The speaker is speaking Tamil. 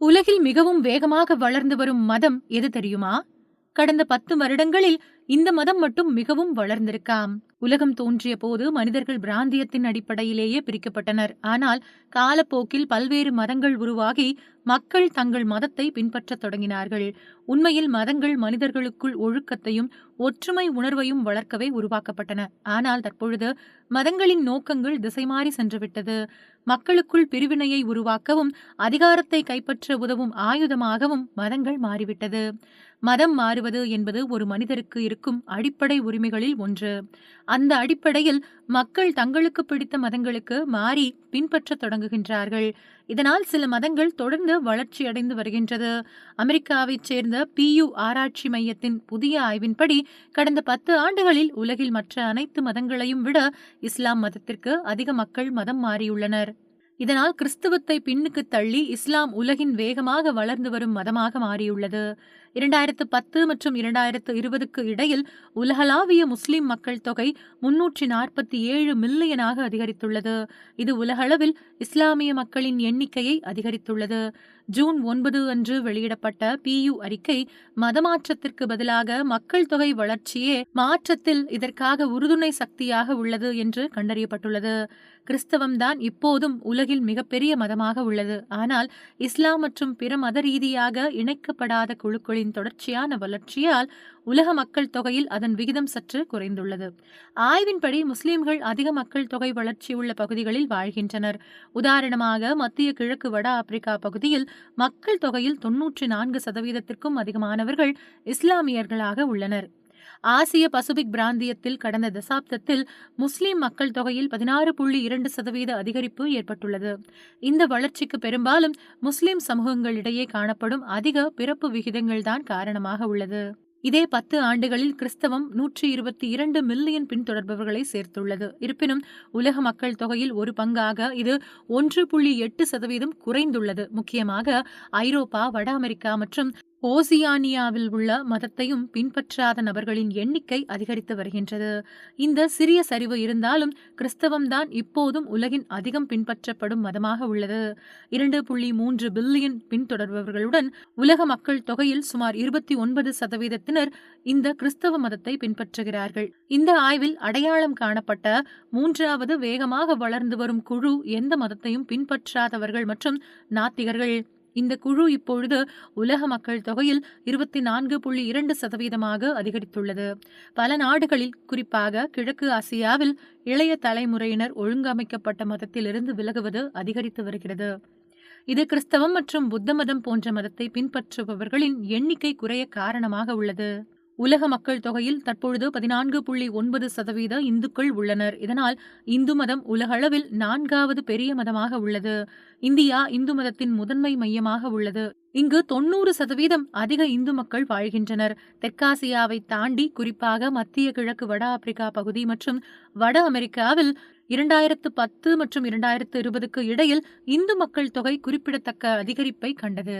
உலகில் மிகவும் வேகமாக வளர்ந்து வரும் மதம் எது தெரியுமா? கடந்த பத்து வருடங்களில் இந்த மதம் மட்டும் மிகவும் வளர்ந்திருக்காம். உலகம் தோன்றிய போது மனிதர்கள் பிராந்தியத்தின் அடிப்படையிலேயே பிரிக்கப்பட்டனர். ஆனால் காலப்போக்கில் பல்வேறு மதங்கள் உருவாகி மக்கள் தங்கள் மதத்தை பின்பற்றத் தொடங்கினார்கள். உண்மையில் மதங்கள் மனிதர்களுக்குள் ஒழுக்கத்தையும் ஒற்றுமை உணர்வையும் வளர்க்கவே உருவாக்கப்பட்டன. ஆனால் தற்பொழுது மதங்களின் நோக்கங்கள் திசைமாறி சென்றுவிட்டது. மக்களுக்குள் பிரிவினையை உருவாக்கவும் அதிகாரத்தை கைப்பற்ற உதவும் ஆயுதமாகவும் மதங்கள் மாறிவிட்டது. மதம் மாறுவது என்பது ஒரு மனிதருக்கு இருக்கும் அடிப்படை உரிமைகளில் ஒன்று. அந்த அடிப்படையில் மக்கள் தங்களுக்கு பிடித்த மதங்களுக்கு மாறி பின்பற்றத் தொடங்குகின்றார்கள். இதனால் சில மதங்கள் தொடர்ந்து வளர்ச்சியடைந்து வருகின்றது. அமெரிக்காவைச் சேர்ந்த பியு ஆராய்ச்சி மையத்தின் புதிய ஆய்வின்படி கடந்த பத்து ஆண்டுகளில் உலகில் மற்ற அனைத்து மதங்களையும் விட இஸ்லாம் மதத்திற்கு அதிக மக்கள் மதம் மாறியுள்ளனர். இதனால் கிறிஸ்துவத்தை பின்னுக்கு தள்ளி இஸ்லாம் உலகின் வேகமாக வளர்ந்து வரும் மதமாக மாறியுள்ளது. இரண்டாயிரத்து பத்து மற்றும் இரண்டாயிரத்து இருபதுக்கு இடையில் உலகளாவிய முஸ்லிம் மக்கள் தொகை முன்னூற்றி நாற்பத்தி ஏழு மில்லியனாக அதிகரித்துள்ளது. இது உலகளவில் இஸ்லாமிய மக்களின் எண்ணிக்கையை அதிகரித்துள்ளது. ஜூன் ஒன்பது அன்று வெளியிடப்பட்ட பியு அறிக்கை மதமாற்றத்திற்கு பதிலாக மக்கள் தொகை வளர்ச்சியே மாற்றத்தில் இதற்காக உறுதுணை சக்தியாக உள்ளது என்று கண்டறியப்பட்டுள்ளது. கிறிஸ்தவம்தான் இப்போதும் உலகில் மிகப்பெரிய மதமாக உள்ளது. ஆனால் இஸ்லாம் மற்றும் பிற மத ரீதியாக இணைக்கப்படாத குழுக்களின் தொடர்ச்சியான வளர்ச்சியால் உலக மக்கள் தொகையில் அதன் விகிதம் சற்று குறைந்துள்ளது. ஆய்வின்படி முஸ்லிம்கள் அதிக மக்கள் தொகை வளர்ச்சி உள்ள பகுதிகளில் வாழ்கின்றனர். உதாரணமாக மத்திய கிழக்கு வட ஆப்பிரிக்கா பகுதியில் மக்கள் தொகையில் தொன்னூற்றி நான்கு சதவீதத்திற்கும் அதிகமானவர்கள் இஸ்லாமியர்களாக உள்ளனர். ஆசிய பசிபிக் பிராந்தியத்தில் கடந்த தசாப்தத்தில் முஸ்லிம் மக்கள் தொகையில் பதினாறு புள்ளி இரண்டு சதவீத அதிகரிப்பு ஏற்பட்டுள்ளது. இந்த வளர்ச்சிக்கு பெரும்பாலும் முஸ்லிம் சமூகங்களிடையே காணப்படும் அதிக பிறப்பு விகிதங்கள்தான் காரணமாக உள்ளது. இதே பத்து ஆண்டுகளில் கிறிஸ்தவம் நூற்றி இருபத்தி இரண்டு மில்லியன் பின்தொடர்பவர்களை சேர்த்துள்ளது. இருப்பினும் உலக மக்கள் தொகையில் ஒரு பங்காக இது ஒன்று புள்ளி எட்டு சதவீதம் குறைந்துள்ளது. முக்கியமாக ஐரோப்பா வட அமெரிக்கா மற்றும் ஓசியானியாவில் உள்ள மதத்தையும் பின்பற்றாத நபர்களின் எண்ணிக்கை அதிகரித்து வருகின்றது. இந்த சிறிய சரிவு இருந்தாலும் கிறிஸ்தவம்தான் இப்போதும் உலகின் அதிகம் பின்பற்றப்படும் மதமாக உள்ளது. இரண்டு புள்ளி மூன்று பில்லியன் பின்தொடர்பவர்களுடன் உலக மக்கள் தொகையில் சுமார் இருபத்தி ஒன்பது சதவீதத்தினர் இந்த கிறிஸ்தவ மதத்தை பின்பற்றுகிறார்கள். இந்த ஆய்வில் அடையாளம் காணப்பட்ட மூன்றாவது வேகமாக வளர்ந்து வரும் குழு எந்த மதத்தையும் பின்பற்றாதவர்கள் மற்றும் நாத்திகர்கள். இந்த குழு இப்பொழுது உலக மக்கள் தொகையில் இருபத்தி நான்கு புள்ளி இரண்டு சதவீதமாக அதிகரித்துள்ளது. பல நாடுகளில் குறிப்பாக கிழக்கு ஆசியாவில் இளைய தலைமுறையினர் ஒழுங்கமைக்கப்பட்ட மதத்திலிருந்து விலகுவது அதிகரித்து வருகிறது. இது கிறிஸ்தவம் மற்றும் புத்த மதம் போன்ற மதத்தை பின்பற்றுபவர்களின் எண்ணிக்கை குறைய காரணமாக உள்ளது. உலக மக்கள் தொகையில் தற்பொழுது பதினான்கு புள்ளி ஒன்பது சதவீத இந்துக்கள் உள்ளனர். இதனால் இந்து மதம் உலகளவில் நான்காவது பெரிய மதமாக உள்ளது. இந்தியா இந்து மதத்தின் முதன்மை மையமாக உள்ளது. இங்கு தொன்னூறு சதவீதம் அதிக இந்து மக்கள் வாழ்கின்றனர். தெற்காசியாவை தாண்டி குறிப்பாக மத்திய கிழக்கு வட ஆப்பிரிக்கா பகுதி மற்றும் வட அமெரிக்காவில் இரண்டாயிரத்து பத்து மற்றும் இரண்டாயிரத்து இருபதுக்கு இடையில் இந்து மக்கள் தொகை குறிப்பிடத்தக்க அதிகரிப்பை கண்டது.